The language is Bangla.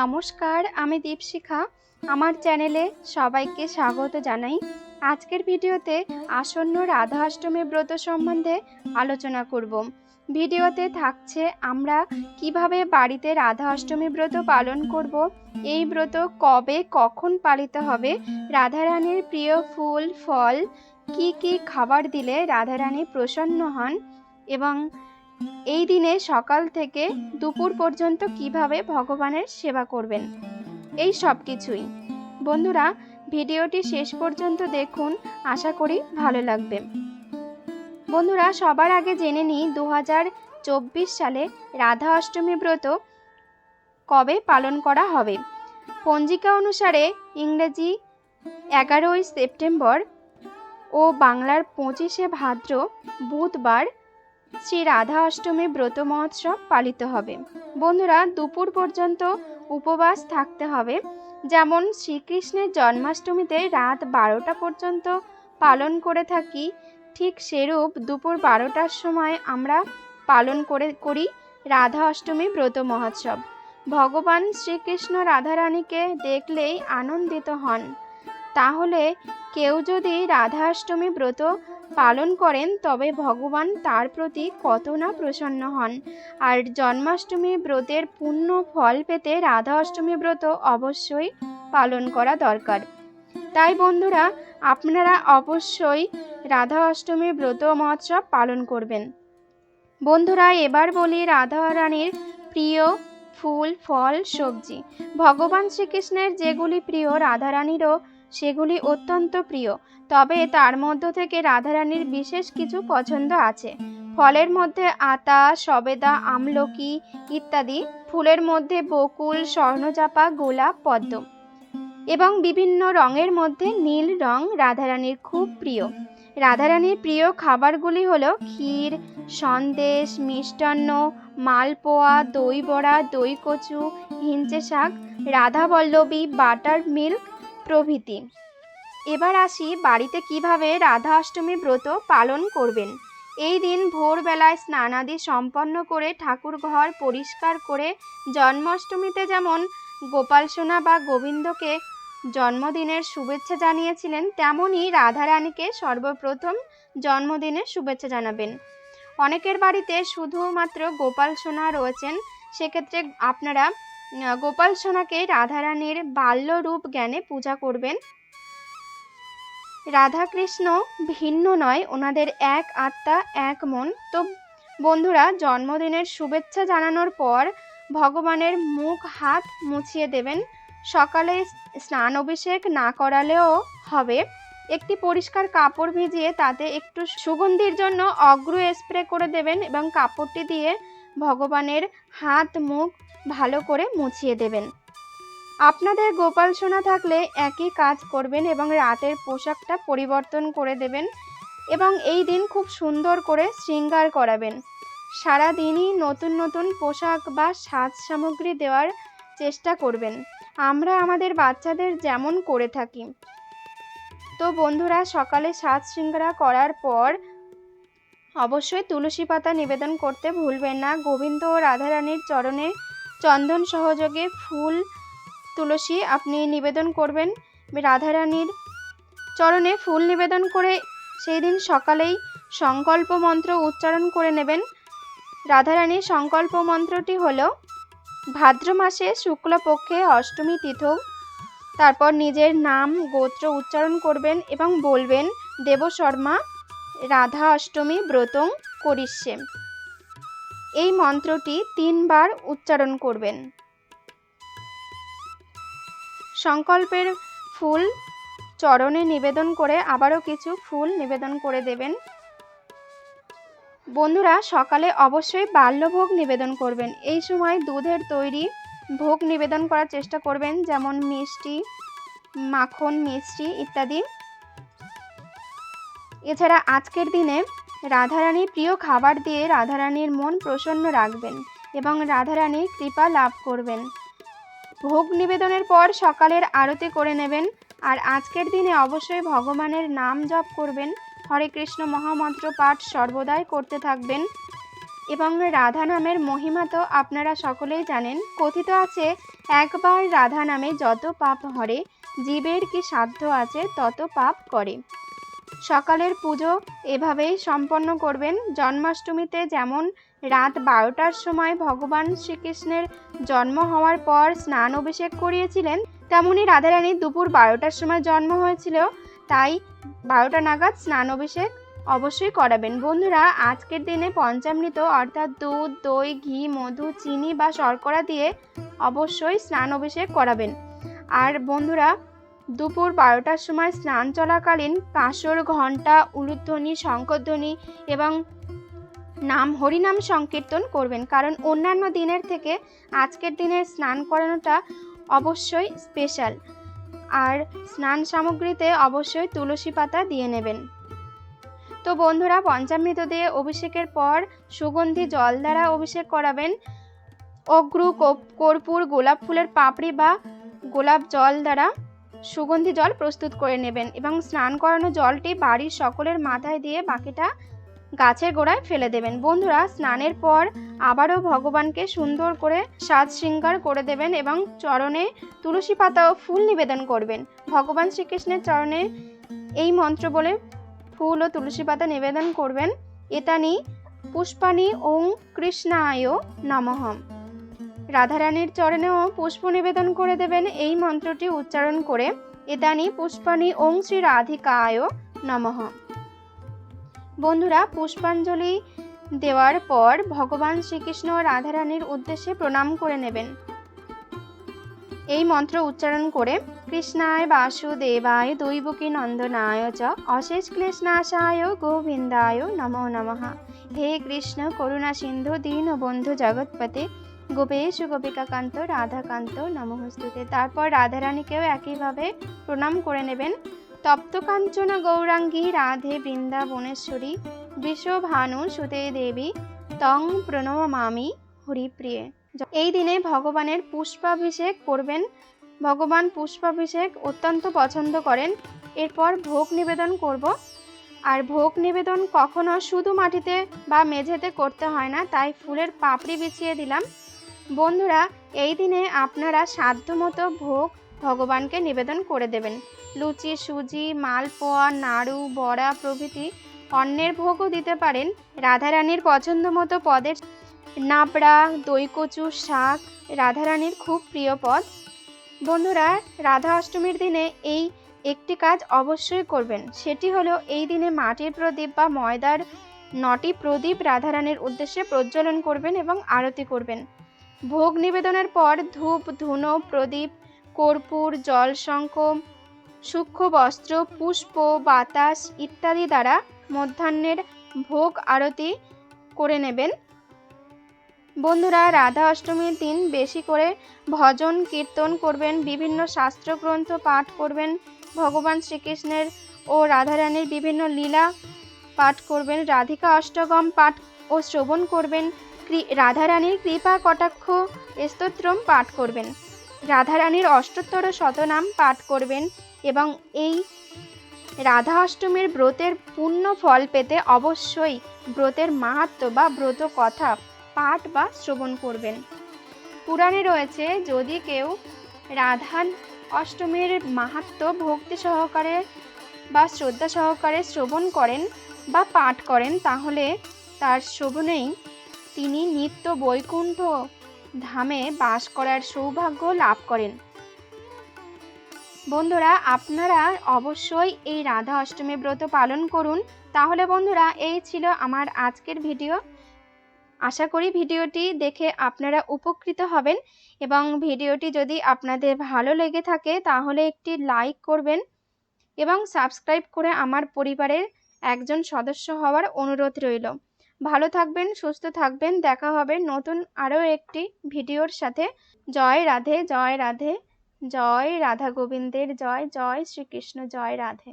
নমস্কার, আমি দীপশিখা। আমার চ্যানেলে সবাইকে স্বাগত জানাই। আজকের ভিডিওতে আসন্ন রাধা অষ্টমী ব্রত সম্বন্ধে আলোচনা করব। ভিডিওতে থাকছে আমরা কীভাবে বাড়িতে রাধা অষ্টমী ব্রত পালন করব, এই ব্রত কবে, কখন পালিত হবে, রাধারানীর প্রিয় ফুল, ফল, কি কি খাবার দিলে রাধারানী প্রসন্ন হন এবং এই দিনে সকাল থেকে দুপুর পর্যন্ত কীভাবে ভগবানের সেবা করবেন? এই সব কিছুই। বন্ধুরা, ভিডিওটি শেষ পর্যন্ত দেখুন, আশা করি ভালো লাগবে। বন্ধুরা, সবার আগে জেনে নিই দু হাজার চব্বিশ সালে রাধা অষ্টমী ব্রত কবে পালন করা হবে? পঞ্জিকা অনুসারে ইংরেজি এগারোই সেপ্টেম্বর ও বাংলার পঁচিশে ভাদ্র বুধবার শ্রী রাধা অষ্টমী ব্রত মহোৎসব পালিত হবে। বন্ধুরা, দুপুর পর্যন্ত উপবাস থাকতে হবে। যেমন শ্রীকৃষ্ণের জন্মাষ্টমীতে রাত বারোটা পর্যন্ত পালন করে থাকি, ঠিক সেরূপ দুপুর বারোটার সময় আমরা পালন করে, করি রাধা অষ্টমী ব্রত মহোৎসব। ভগবান শ্রীকৃষ্ণ রাধারানীকে দেখলেই আনন্দিত হন। তাহলে কেউ যদি রাধা অষ্টমী ব্রত পালন করেন, তবে ভগবান তার প্রতি কত না প্রসন্ন হন। আর জন্মাষ্টমী ব্রতের পূর্ণ ফল পেতে রাধা অষ্টমী ব্রত অবশ্যই পালন করা দরকার। তাই বন্ধুরা, আপনারা অবশ্যই রাধা অষ্টমী ব্রত মহোৎসব পালন করবেন। বন্ধুরা, এবার বলি রাধা রানীর প্রিয় ফুল, ফল, সবজি। ভগবান শ্রীকৃষ্ণের যেগুলি প্রিয় রাধারানীরও সেগুলি অত্যন্ত প্রিয়। তবে তার মধ্য থেকে রাধারানীর বিশেষ কিছু পছন্দ আছে। ফলের মধ্যে আতা, সবেদা, আমলকি ইত্যাদি, ফুলের মধ্যে বকুল, স্বর্ণচাপা, গোলাপ, পদ্ম এবং বিভিন্ন রঙের মধ্যে নীল রং রাধারানীর খুব প্রিয়। রাধারানীর প্রিয় খাবারগুলি হলো ক্ষীর, সন্দেশ, মিষ্টান্ন, মালপোয়া দই বড়া দই কচু হিঞ্চে শাক রাধাবল্লভী বাটার মিল্ক প্রভৃতি। এবার আসি বাড়িতে কীভাবে রাধা অষ্টমী ব্রত পালন করবেন। এই দিন ভোরবেলায় স্নানাদি সম্পন্ন করে ঠাকুর ঘর পরিষ্কার করে জন্মাষ্টমীতে যেমন গোপাল সোনা বা গোবিন্দকে জন্মদিনের শুভেচ্ছা জানিয়েছিলেন, তেমনই রাধারানীকে সর্বপ্রথম জন্মদিনের শুভেচ্ছা জানাবেন। অনেকের বাড়িতে শুধুমাত্র গোপাল সোনা রয়েছেন, সেক্ষেত্রে আপনারা গোপাল সোনাকে রাধারানীর বাল্যরূপ জ্ঞানে পূজা করবেন। রাধাকৃষ্ণ ভিন্ন নয়, ওনাদের এক আত্মা, এক মন। তো বন্ধুরা, জন্মদিনের শুভেচ্ছা জানানোর পর ভগবানের মুখ, হাত মুছিয়ে দেবেন। সকালে স্নান অভিষেক না করালেও হবে। একটি পরিষ্কার কাপড় ভিজিয়ে তাতে একটু সুগন্ধির জন্য অগ্র স্প্রে করে দেবেন এবং কাপড়টি দিয়ে ভগবানের হাত মুখ ভালো করে মুছিয়ে দেবেন। আপনাদের গোপাল সোনা থাকলে একই কাজ করবেন এবং রাতের পোশাকটা পরিবর্তন করে দেবেন এবং এই দিন খুব সুন্দর করে শৃঙ্গার করাবেন। সারা দিনই নতুন নতুন পোশাক বা সাজ সামগ্রী দেওয়ার চেষ্টা করবেন। আমরা আমাদের বাচ্চাদের যেমন করে থাকি। তো বন্ধুরা, সকালে সাজ শৃঙ্গারা করার পর অবশ্যই তুলসী পাতা নিবেদন করতে ভুলবেন না। গোবিন্দ ও রাধারানীর চরণে চন্দন সহযোগে ফুল, তুলসী আপনি নিবেদন করবেন। রাধারানীর চরণে ফুল নিবেদন করে সেই দিন সকালেই সংকল্প মন্ত্র উচ্চারণ করে নেবেন। রাধারানীর সংকল্প মন্ত্রটি হল, ভাদ্র মাসে শুক্লপক্ষে অষ্টমী তিথ, তারপর নিজের নাম, গোত্র উচ্চারণ করবেন এবং বলবেন দেব শর্মা রাধা অষ্টমী ব্রতং করিষ্যে। এই মন্ত্রটি তিনবার উচ্চারণ করবেন। সংকল্পের ফুল চরণে নিবেদন করে আবারও কিছু ফুল নিবেদন করে দেবেন। বন্ধুরা, সকালে অবশ্যই বাল্যভোগ নিবেদন করবেন। এই সময় দুধের তৈরি ভোগ নিবেদন করার চেষ্টা করবেন, যেমন মিষ্টি, মাখন, মিষ্টি ইত্যাদি। এছাড়া আজকের দিনে রাধারানীর প্রিয় খাবার দিয়ে রাধারানীর মন প্রসন্ন রাখবেন এবং রাধারানীর কৃপা লাভ করবেন। ভোগ নিবেদনের পর সকালের আরতি করে নেবেন আর আজকের দিনে অবশ্যই ভগবানের নাম জপ করবেন, হরে কৃষ্ণ মহামন্ত্র পাঠ সর্বদাই করতে থাকবেন এবং রাধা নামের মহিমা তো আপনারা সকলেই জানেন, কথিত আছে, একবার রাধা নামে যত পাপ হরে, জীবের কি সাধ্য আছে তত পাপ করে। সকালের পুজো এভাবেই সম্পন্ন করবেন। জন্মাষ্টমীতে যেমন রাত বারোটার সময় ভগবান শ্রীকৃষ্ণের জন্ম হওয়ার পর স্নান অভিষেক করিয়েছিলেন, তেমনি রাধারানীর দুপুর বারোটার সময় জন্ম হয়েছিল, তাই বারোটা নাগাদ স্নান অভিষেক অবশ্যই করাবেন। বন্ধুরা, আজকের দিনে পঞ্চামৃত অর্থাৎ দুধ, দই, ঘি, মধু, চিনি বা শর্করা দিয়ে অবশ্যই স্নান অভিষেক করাবেন। আর বন্ধুরা দুপুর বারোটার সময় স্নান চলাকালীন কাঁসর, ঘণ্টা, উলুধ্বনি শঙ্করধ্বনি এবং নাম হরিনাম সংকীর্তন করবেন। কারণ অন্যান্য দিনের থেকে আজকের দিনের স্নান করানোটা অবশ্যই স্পেশাল। আর স্নান সামগ্রীতে অবশ্যই তুলসী পাতা দিয়ে নেবেন। তো বন্ধুরা, পঞ্চামৃত দিয়ে অভিষেকের পর সুগন্ধি জল দ্বারা অভিষেক করাবেন। অগ্রু কর্পূর, গোলাপ ফুলের পাপড়ি বা গোলাপ জল দ্বারা সুগন্ধি জল প্রস্তুত করে নেবেন এবং স্নান করানো জলটি বাড়ির সকলের মাথায় দিয়ে বাকিটা গাছের গোড়ায় ফেলে দেবেন। বন্ধুরা, স্নানের পর আবারও ভগবানকে সুন্দর করে সাজ শৃঙ্গার করে দেবেন এবং চরণে তুলসী পাতা ও ফুল নিবেদন করবেন। ভগবান শ্রীকৃষ্ণের চরণে এই মন্ত্র বলে ফুল ও তুলসী পাতা নিবেদন করবেন। এতানি পুষ্পানি ওং কৃষ্ণায় নমঃ। রাধারানীর চরণেও পুষ্প নিবেদন করে দেবেন এই মন্ত্রটি উচ্চারণ করে এতানি পুষ্পানি ওং শ্রী রাধিকায় নমঃ। বন্ধুরা, পুষ্পাঞ্জলি দেওয়ার পর ভগবান শ্রীকৃষ্ণ রাধারানীর উদ্দেশ্যে প্রণাম করে নেবেন। এই মন্ত্র উচ্চারণ করে, কৃষ্ণায় বাসুদেবায় দৈবকী নন্দনায় চ অশেষ ক্লেশনাশায় গোবিন্দায় নমো নমঃ। হে কৃষ্ণ, করুণা সিন্ধু দীনবন্ধু জগৎপতে গোপেশ গোপিকাকান্ত, রাধাকান্ত নমস্তুতে তারপর রাধারানীকেও একইভাবে প্রণাম করে নেবেন। তপ্ত কাঞ্চন গৌরাঙ্গী, রাধে বৃন্দাবনেশ্বরী বিশ্বভানু সুতে দেবী, তং প্রণমামি হরিপ্রিয়ে। এই দিনে ভগবানের পুষ্পাভিষেক করবেন। ভগবান পুষ্পাভিষেক অত্যন্ত পছন্দ করেন। এরপর ভোগ নিবেদন করব। আর ভোগ নিবেদন কখনো শুধু মাটিতে বা মেঝেতে করতে হয় না, তাই ফুলের পাপড়ি বিছিয়ে দিলাম। বন্ধুরা, এই দিনে আপনারা সাধ্যমতো ভোগ ভগবানকে নিবেদন করে দেবেন। লুচি, সুজি, মালপোয়া, নাড়ু, বড়া প্রভৃতি অন্যের ভোগও দিতে পারেন। রাধারানীর পছন্দ মতো পদের নাবড়া দই কচু শাক রাধারানীর খুব প্রিয় পদ। বন্ধুরা, রাধা অষ্টমীর দিনে এই একটি কাজ অবশ্যই করবেন। সেটি হলো এই দিনে মাটির প্রদীপ বা ময়দার নটি প্রদীপ রাধারানীর উদ্দেশ্যে প্রজ্বলন করবেন এবং আরতি করবেন। ভোগ নিবেদনের পর ধূপ, ধুনো, প্রদীপ, কর্পূর, জলশঙ্খ, সূক্ষ্ম বস্ত্র, পুষ্প, বাতাস ইত্যাদি দ্বারা মধ্যাহ্নের ভোগ আরতি করে নেবেন। বন্ধুরা, রাধা অষ্টমীর দিন বেশি করে ভজন, কীর্তন করবেন, বিভিন্ন শাস্ত্রগ্রন্থ পাঠ করবেন, ভগবান শ্রীকৃষ্ণের ও রাধারানীর বিভিন্ন লীলা পাঠ করবেন, রাধিকা অষ্টগম পাঠ ও শ্রবণ করবেন রাধারানীর কৃপা কটাক্ষ স্তোত্রম পাঠ করবেন। রাধারানীর অষ্টোত্তর শতনাম পাঠ করবেন এবং এই রাধা অষ্টমীর ব্রতের পূর্ণ ফল পেতে অবশ্যই ব্রতের মাহাত্ম্য বা ব্রত কথা, পাঠ বা শ্রবণ করবেন। পুরাণে রয়েছে, যদি কেউ রাধা অষ্টমীর মাহাত্ম্য ভক্তি সহকারে বা শ্রদ্ধা সহকারে শ্রবণ করেন বা পাঠ করেন, তাহলে তার শ্রবণেই তিনি নিত্য বৈকুণ্ঠ ধামে বাস করার সৌভাগ্য লাভ করেন। বন্ধুরা, আপনারা অবশ্যই এই রাধা অষ্টমী ব্রত পালন করুন। তাহলে বন্ধুরা, এই ছিল আমার আজকের ভিডিও। আশা করি ভিডিওটি দেখে আপনারা উপকৃত হবেন এবং ভিডিওটি যদি আপনাদের ভালো লেগে থাকে, তাহলে একটি লাইক করবেন এবং সাবস্ক্রাইব করে আমার পরিবারের একজন সদস্য হওয়ার অনুরোধ রইল। ভালো থাকবেন, সুস্থ থাকবেন। দেখা হবে নতুন আরও একটি ভিডিওর সাথে। জয় রাধে জয় রাধে, জয় রাধা গোবিন্দের জয় জয় শ্রীকৃষ্ণ, জয় রাধে।